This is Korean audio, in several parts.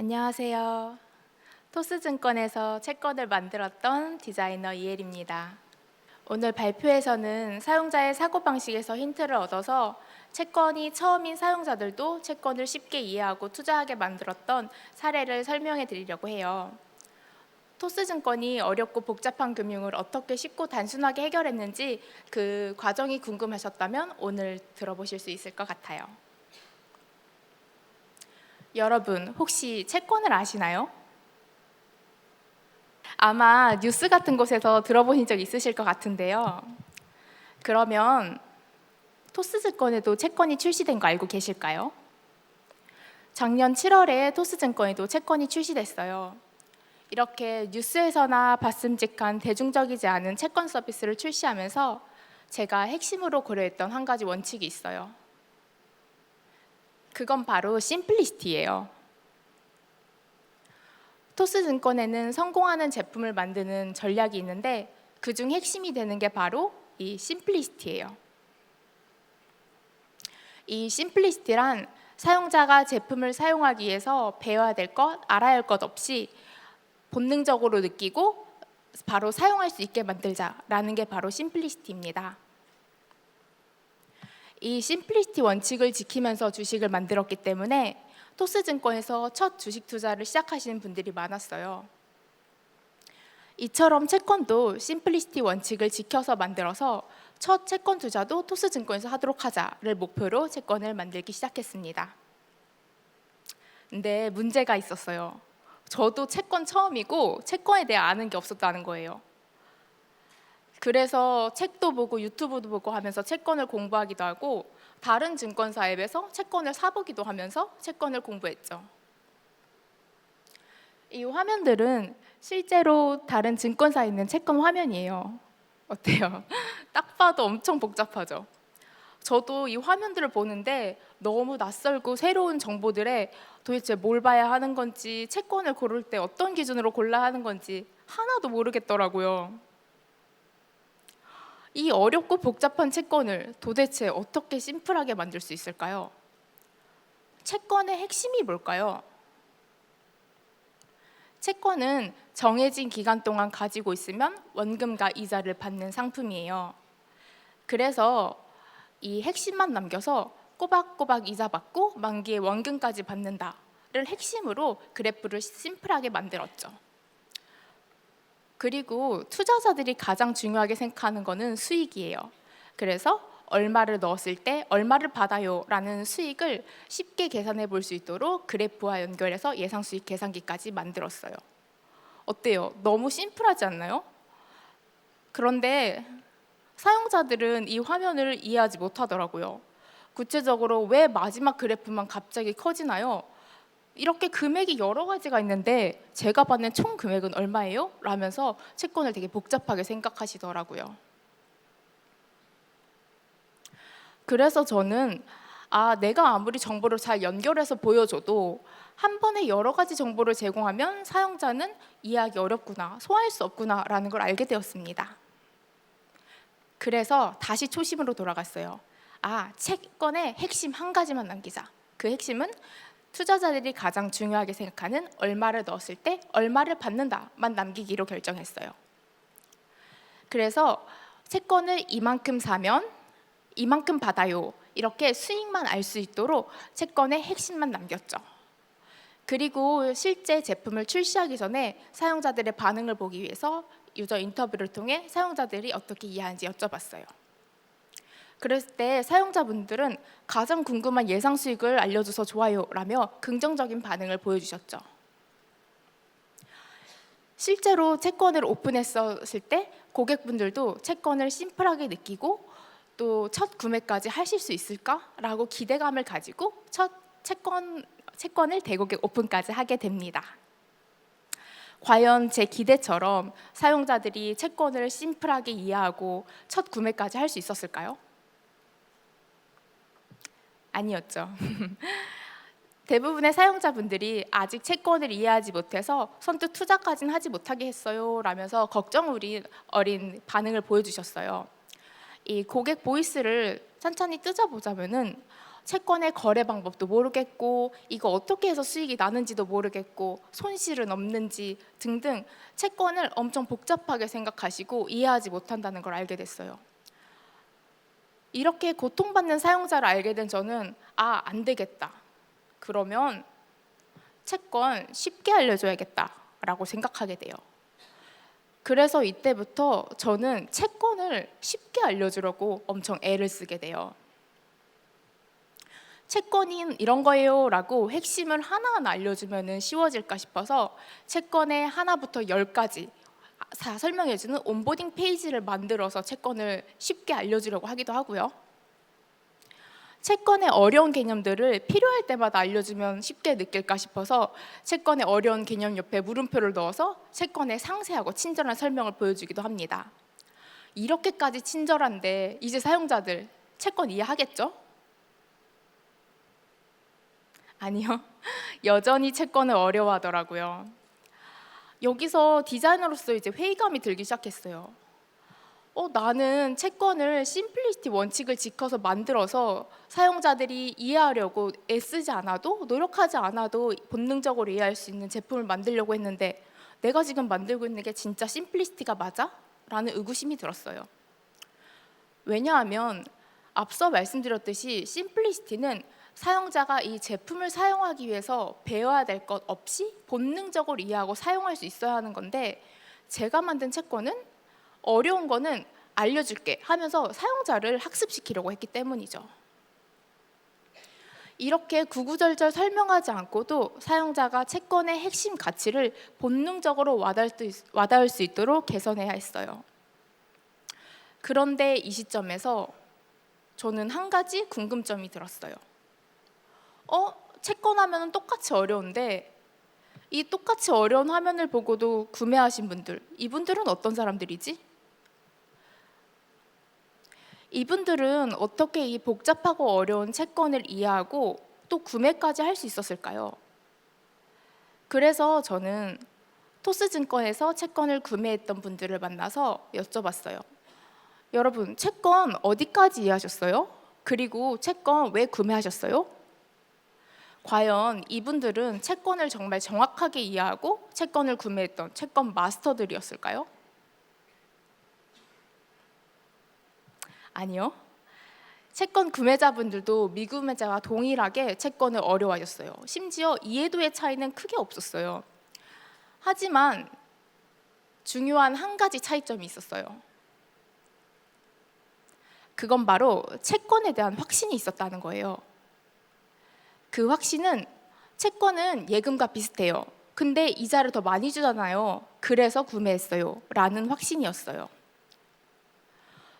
안녕하세요. 토스증권에서 채권을 만들었던 디자이너 이엘입니다. 오늘 발표에서는 사용자의 사고방식에서 힌트를 얻어서 채권이 처음인 사용자들도 채권을 쉽게 이해하고 투자하게 만들었던 사례를 설명해 드리려고 해요. 토스증권이 어렵고 복잡한 금융을 어떻게 쉽고 단순하게 해결했는지 그 과정이 궁금하셨다면 오늘 들어보실 수 있을 것 같아요. 여러분 혹시 채권을 아시나요? 아마 뉴스 같은 곳에서 들어보신 적 있으실 것 같은데요. 그러면 토스증권에도 채권이 출시된 거 알고 계실까요? 작년 7월에 토스증권에도 채권이 출시됐어요. 이렇게 뉴스에서나 봤음직한 대중적이지 않은 채권 서비스를 출시하면서 제가 핵심으로 고려했던 한 가지 원칙이 있어요. 그건 바로 심플리시티예요. 토스 증권에는 성공하는 제품을 만드는 전략이 있는데 그중 핵심이 되는 게 바로 이 심플리시티예요. 이 심플리시티란 사용자가 제품을 사용하기 위해서 배워야 될 것, 알아야 할 것 없이 본능적으로 느끼고 바로 사용할 수 있게 만들자라는 게 바로 심플리시티입니다. 이 심플리시티 원칙을 지키면서 주식을 만들었기 때문에 토스증권에서 첫 주식 투자를 시작하시는 분들이 많았어요. 이처럼 채권도 심플리시티 원칙을 지켜서 만들어서 첫 채권 투자도 토스증권에서 하도록 하자를 목표로 채권을 만들기 시작했습니다. 근데 문제가 있었어요. 저도 채권 처음이고 채권에 대해 아는 게 없었다는 거예요. 그래서 책도 보고 유튜브도 보고 하면서 채권을 공부하기도 하고 다른 증권사 앱에서 채권을 사보기도 하면서 채권을 공부했죠. 이 화면들은 실제로 다른 증권사에 있는 채권 화면이에요. 어때요? 딱 봐도 엄청 복잡하죠. 저도 이 화면들을 보는데 너무 낯설고 새로운 정보들에 도대체 뭘 봐야 하는 건지 채권을 고를 때 어떤 기준으로 골라 하는 건지 하나도 모르겠더라고요. 이 어렵고 복잡한 채권을 도대체 어떻게 심플하게 만들 수 있을까요? 채권의 핵심이 뭘까요? 채권은 정해진 기간 동안 가지고 있으면 원금과 이자를 받는 상품이에요. 그래서 이 핵심만 남겨서 꼬박꼬박 이자 받고 만기에 원금까지 받는다를 핵심으로 그래프를 심플하게 만들었죠. 그리고 투자자들이 가장 중요하게 생각하는 거는 수익이에요. 그래서 얼마를 넣었을 때 얼마를 받아요라는 수익을 쉽게 계산해 볼 수 있도록 그래프와 연결해서 예상 수익 계산기까지 만들었어요. 어때요? 너무 심플하지 않나요? 그런데 사용자들은 이 화면을 이해하지 못하더라고요. 구체적으로 왜 마지막 그래프만 갑자기 커지나요? 이렇게 금액이 여러 가지가 있는데 제가 받는 총 금액은 얼마예요? 라면서 채권을 되게 복잡하게 생각하시더라고요. 그래서 저는 아, 내가 아무리 정보를 잘 연결해서 보여줘도 한 번에 여러 가지 정보를 제공하면 사용자는 이해하기 어렵구나, 소화할 수 없구나라는 걸 알게 되었습니다. 그래서 다시 초심으로 돌아갔어요. 아, 채권의 핵심 한 가지만 남기자. 그 핵심은 투자자들이 가장 중요하게 생각하는 얼마를 넣었을 때 얼마를 받는다만 남기기로 결정했어요. 그래서 채권을 이만큼 사면 이만큼 받아요. 이렇게 수익만 알 수 있도록 채권의 핵심만 남겼죠. 그리고 실제 제품을 출시하기 전에 사용자들의 반응을 보기 위해서 유저 인터뷰를 통해 사용자들이 어떻게 이해하는지 여쭤봤어요. 그랬을 때 사용자분들은 가장 궁금한 예상 수익을 알려줘서 좋아요라며 긍정적인 반응을 보여주셨죠. 실제로 채권을 오픈했었을 때 고객분들도 채권을 심플하게 느끼고 또 첫 구매까지 하실 수 있을까라고 기대감을 가지고 첫 채권 채권을 대고객 오픈까지 하게 됩니다. 과연 제 기대처럼 사용자들이 채권을 심플하게 이해하고 첫 구매까지 할 수 있었을까요? 아니었죠. 대부분의 사용자분들이 아직 채권을 이해하지 못해서 선뜻 투자까지는 하지 못하게 했어요. 라면서 걱정 어린 반응을 보여주셨어요. 이 고객 보이스를 천천히 뜯어보자면은 채권의 거래 방법도 모르겠고 이거 어떻게 해서 수익이 나는지도 모르겠고 손실은 없는지 등등 채권을 엄청 복잡하게 생각하시고 이해하지 못한다는 걸 알게 됐어요. 이렇게 고통받는 사용자를 알게 된 저는 아, 안 되겠다. 그러면 채권 쉽게 알려줘야겠다라고 생각하게 돼요. 그래서 이때부터 저는 채권을 쉽게 알려주려고 엄청 애를 쓰게 돼요. 채권이 이런 거예요라고 핵심을 하나하나 알려주면 쉬워질까 싶어서 채권의 하나부터 열까지 다 설명해주는 온보딩 페이지를 만들어서 채권을 쉽게 알려주려고 하기도 하고요. 채권의 어려운 개념들을 필요할 때마다 알려주면 쉽게 느낄까 싶어서 채권의 어려운 개념 옆에 물음표를 넣어서 채권의 상세하고 친절한 설명을 보여주기도 합니다. 이렇게까지 친절한데 이제 사용자들 채권 이해하겠죠? 아니요. 여전히 채권을 어려워하더라고요. 여기서 디자이너로서 이제 회의감이 들기 시작했어요. 어, 나는 채권을 심플리시티 원칙을 지켜서 만들어서 사용자들이 이해하려고 애쓰지 않아도 노력하지 않아도 본능적으로 이해할 수 있는 제품을 만들려고 했는데 내가 지금 만들고 있는 게 진짜 심플리시티가 맞아? 라는 의구심이 들었어요. 왜냐하면 앞서 말씀드렸듯이 심플리시티는 사용자가 이 제품을 사용하기 위해서 배워야 될 것 없이 본능적으로 이해하고 사용할 수 있어야 하는 건데 제가 만든 채권은 어려운 거는 알려줄게 하면서 사용자를 학습시키려고 했기 때문이죠. 이렇게 구구절절 설명하지 않고도 사용자가 채권의 핵심 가치를 본능적으로 와닿을 수 있도록 개선해야 했어요. 그런데 이 시점에서 저는 한 가지 궁금점이 들었어요. 어, 채권 화면은 똑같이 어려운데 이 똑같이 어려운 화면을 보고도 구매하신 분들, 이분들은 어떤 사람들이지? 이분들은 어떻게 이 복잡하고 어려운 채권을 이해하고 또 구매까지 할 수 있었을까요? 그래서 저는 토스증권에서 채권을 구매했던 분들을 만나서 여쭤봤어요. 여러분, 채권 어디까지 이해하셨어요? 그리고 채권 왜 구매하셨어요? 과연 이분들은 채권을 정말 정확하게 이해하고 채권을 구매했던 채권 마스터들이었을까요? 아니요. 채권 구매자분들도 미구매자와 동일하게 채권을 어려워하셨어요. 심지어 이해도의 차이는 크게 없었어요. 하지만 중요한 한 가지 차이점이 있었어요. 그건 바로 채권에 대한 확신이 있었다는 거예요. 그 확신은 채권은 예금과 비슷해요. 근데 이자를 더 많이 주잖아요. 그래서 구매했어요. 라는 확신이었어요.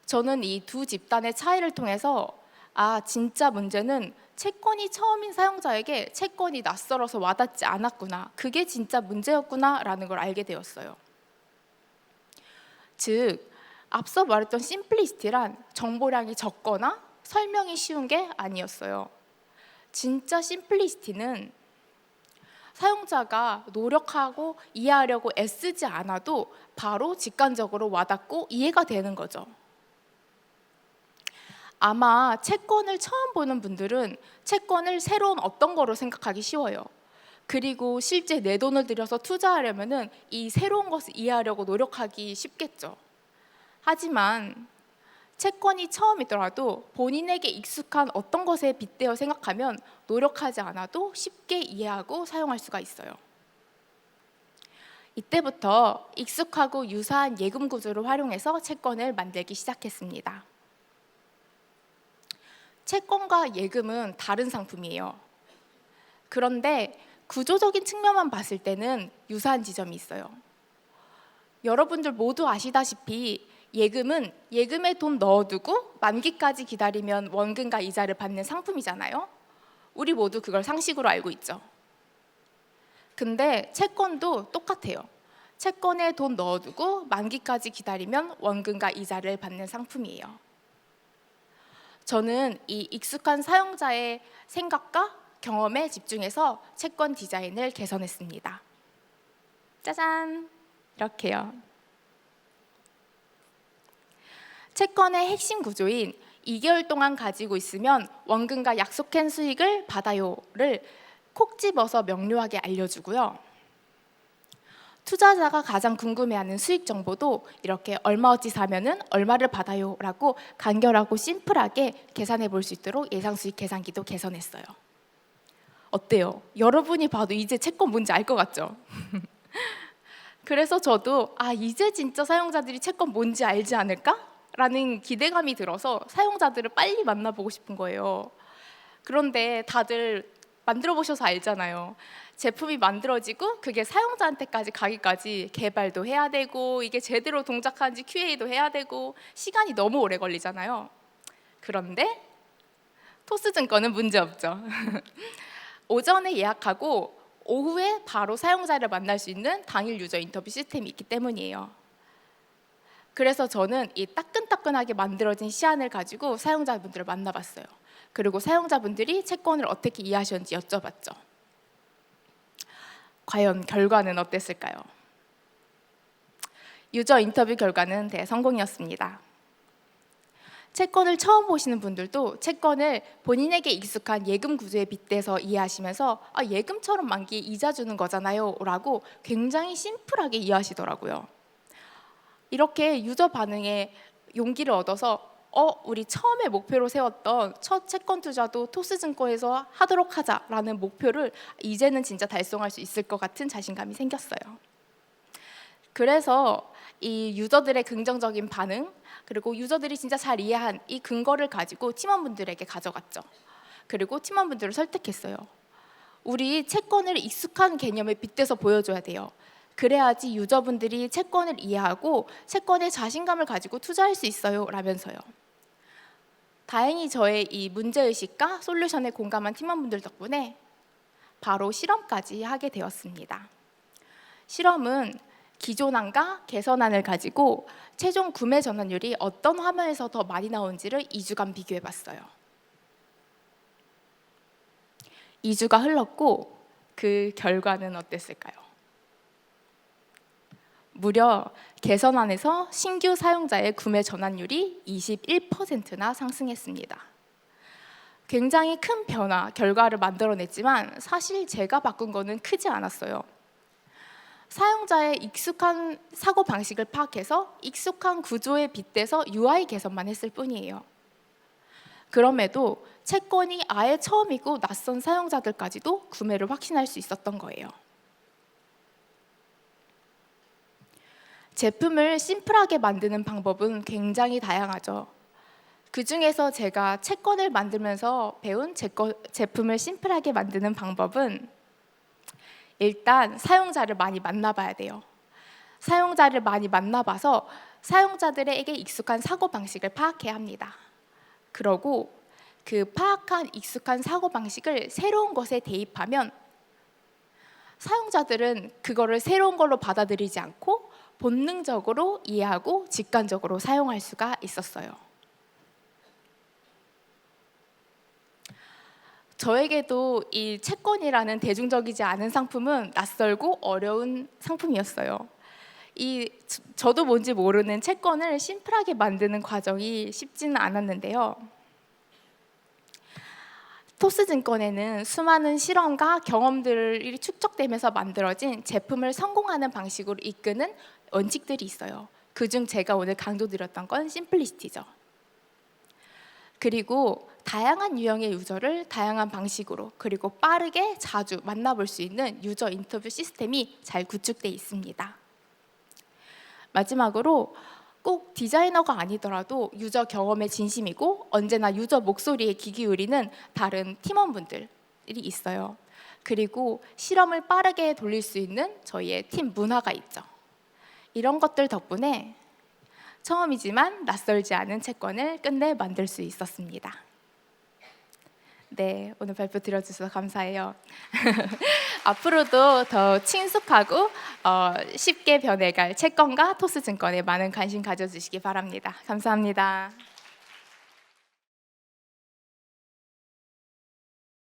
저는 이 두 집단의 차이를 통해서 아, 진짜 문제는 채권이 처음인 사용자에게 채권이 낯설어서 와닿지 않았구나. 그게 진짜 문제였구나 라는 걸 알게 되었어요. 즉, 앞서 말했던 심플리시티란 정보량이 적거나 설명이 쉬운 게 아니었어요. 진짜 심플리시티는 사용자가 노력하고 이해하려고 애쓰지 않아도 바로 직관적으로 와닿고 이해가 되는 거죠. 아마 채권을 처음 보는 분들은 채권을 새로운 어떤 거로 생각하기 쉬워요. 그리고 실제 내 돈을 들여서 투자하려면은 이 새로운 것을 이해하려고 노력하기 쉽겠죠. 하지만 채권이 처음이더라도 본인에게 익숙한 어떤 것에 빗대어 생각하면 노력하지 않아도 쉽게 이해하고 사용할 수가 있어요. 이때부터 익숙하고 유사한 예금 구조를 활용해서 채권을 만들기 시작했습니다. 채권과 예금은 다른 상품이에요. 그런데 구조적인 측면만 봤을 때는 유사한 지점이 있어요. 여러분들 모두 아시다시피 예금은 예금에 돈 넣어두고 만기까지 기다리면 원금과 이자를 받는 상품이잖아요. 우리 모두 그걸 상식으로 알고 있죠. 근데 채권도 똑같아요. 채권에 돈 넣어두고 만기까지 기다리면 원금과 이자를 받는 상품이에요. 저는 이 익숙한 사용자의 생각과 경험에 집중해서 채권 디자인을 개선했습니다. 짜잔! 이렇게요. 채권의 핵심 구조인 2개월 동안 가지고 있으면 원금과 약속한 수익을 받아요를 콕 집어서 명료하게 알려주고요. 투자자가 가장 궁금해하는 수익 정보도 이렇게 얼마어치 사면은 얼마를 받아요라고 간결하고 심플하게 계산해 볼 수 있도록 예상 수익 계산기도 개선했어요. 어때요? 여러분이 봐도 이제 채권 뭔지 알 것 같죠? 그래서 저도 아 이제 진짜 사용자들이 채권 뭔지 알지 않을까? 라는 기대감이 들어서 사용자들을 빨리 만나보고 싶은 거예요. 그런데 다들 만들어 보셔서 알잖아요. 제품이 만들어지고 그게 사용자한테까지 가기까지 개발도 해야 되고 이게 제대로 동작하는지 QA도 해야 되고 시간이 너무 오래 걸리잖아요. 그런데 토스증권은 문제 없죠. 오전에 예약하고 오후에 바로 사용자를 만날 수 있는 당일 유저 인터뷰 시스템이 있기 때문이에요. 그래서 저는 이 따끈따끈하게 만들어진 시안을 가지고 사용자분들을 만나봤어요. 그리고 사용자분들이 채권을 어떻게 이해하셨는지 여쭤봤죠. 과연 결과는 어땠을까요? 유저 인터뷰 결과는 대성공이었습니다. 채권을 처음 보시는 분들도 채권을 본인에게 익숙한 예금 구조에 빗대서 이해하시면서 아, 예금처럼 만기에 이자 주는 거잖아요 라고 굉장히 심플하게 이해하시더라고요. 이렇게 유저 반응에 용기를 얻어서 어 우리 처음에 목표로 세웠던 첫 채권 투자도 토스증권에서 하도록 하자라는 목표를 이제는 진짜 달성할 수 있을 것 같은 자신감이 생겼어요. 그래서 이 유저들의 긍정적인 반응 그리고 유저들이 진짜 잘 이해한 이 근거를 가지고 팀원분들에게 가져갔죠. 그리고 팀원분들을 설득했어요. 우리 채권을 익숙한 개념에 빗대서 보여줘야 돼요. 그래야지 유저분들이 채권을 이해하고 채권에 자신감을 가지고 투자할 수 있어요. 라면서요. 다행히 저의 이 문제의식과 솔루션에 공감한 팀원분들 덕분에 바로 실험까지 하게 되었습니다. 실험은 기존안과 개선안을 가지고 최종 구매 전환율이 어떤 화면에서 더 많이 나온지를 2주간 비교해 봤어요. 2주가 흘렀고 그 결과는 어땠을까요? 무려 개선안에서 신규 사용자의 구매 전환율이 21%나 상승했습니다. 굉장히 큰 변화, 결과를 만들어냈지만 사실 제가 바꾼 거는 크지 않았어요. 사용자의 익숙한 사고 방식을 파악해서 익숙한 구조에 빗대서 UI 개선만 했을 뿐이에요. 그럼에도 채권이 아예 처음이고 낯선 사용자들까지도 구매를 확신할 수 있었던 거예요. 제품을 심플하게 만드는 방법은 굉장히 다양하죠. 그 중에서 제가 채권을 만들면서 배운 제거, 제품을 심플하게 만드는 방법은 일단 사용자를 많이 만나봐야 돼요. 사용자를 많이 만나봐서 사용자들에게 익숙한 사고 방식을 파악해야 합니다. 그러고 그 파악한 익숙한 사고 방식을 새로운 것에 대입하면 사용자들은 그거를 새로운 걸로 받아들이지 않고 본능적으로 이해하고 직관적으로 사용할 수가 있었어요. 저에게도 이 채권이라는 대중적이지 않은 상품은 낯설고 어려운 상품이었어요. 이 저도 뭔지 모르는 채권을 심플하게 만드는 과정이 쉽지는 않았는데요. 토스증권에는 수많은 실험과 경험들이 축적되면서 만들어진 제품을 성공하는 방식으로 이끄는 원칙들이 있어요. 그중 제가 오늘 강조드렸던 건 심플리시티죠. 그리고 다양한 유형의 유저를 다양한 방식으로 그리고 빠르게 자주 만나볼 수 있는 유저 인터뷰 시스템이 잘 구축돼 있습니다. 마지막으로 꼭 디자이너가 아니더라도 유저 경험에 진심이고 언제나 유저 목소리에 귀 기울이는 다른 팀원분들이 있어요. 그리고 실험을 빠르게 돌릴 수 있는 저희의 팀 문화가 있죠. 이런 것들 덕분에 처음이지만 낯설지 않은 채권을 끝내 만들 수 있었습니다. 네, 오늘 발표 들어주셔서 감사해요. 앞으로도 더 친숙하고 어, 쉽게 변해갈 채권과 토스 증권에 많은 관심 가져주시기 바랍니다. 감사합니다.